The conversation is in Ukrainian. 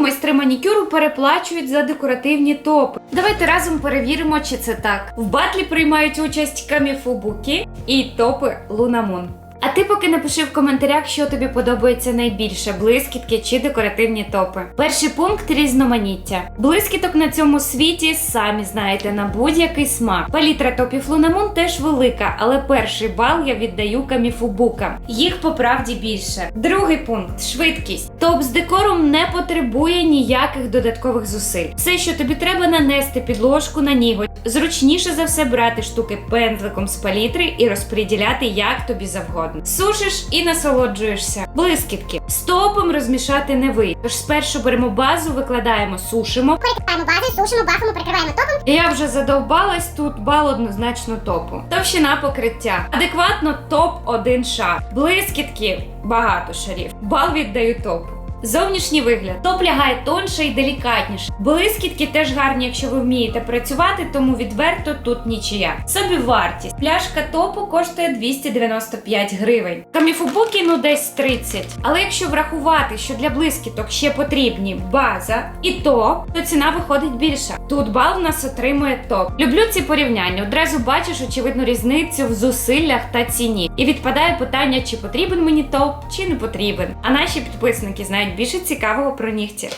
Майстри манікюру переплачують за декоративні топи? Давайте разом перевіримо, чи це так. В батлі приймають участь каміфубуки і топи Лунамун. А ти поки напиши в коментарях, що тобі подобається найбільше: блискітки чи декоративні топи. Перший пункт різноманіття. Блискіток на цьому світі самі знаєте на будь-який смак. Палітра топів Лунамун теж велика, але перший бал я віддаю каміфубукам. Їх по правді більше. Другий пункт швидкість. Топ з декором не потребує ніяких додаткових зусиль. Все, що тобі треба нанести підложку на ніготь. Зручніше за все брати штуки пензликом з палітри і розподіляти як тобі завгодно. Сушиш і насолоджуєшся. Блискітки. Стопом розмішати не вийде. Тож спершу беремо базу, викладаємо, сушимо. Перекриваємо бази, сушимо, бахимо, прикриваємо топом. Я вже задовбалась тут бал однозначно топу. Товщина покриття. Адекватно топ один шар. Блискітки багато шарів. Бал віддаю топу. Зовнішній вигляд. Топ лягає тонше і делікатніше. Блискітки теж гарні, якщо ви вмієте працювати, тому відверто тут нічия. Собі вартість. Пляшка топу коштує 295 гривень. Каміфубуки ну десь 30. Але якщо врахувати, що для блискіток ще потрібні база і топ, то ціна виходить більша. Тут бал в нас отримує топ. Люблю ці порівняння. Одразу бачиш очевидну різницю в зусиллях та ціні. І відпадає питання, чи потрібен мені топ, чи не потрібен. А наші підписники знають більше цікавого про нігті.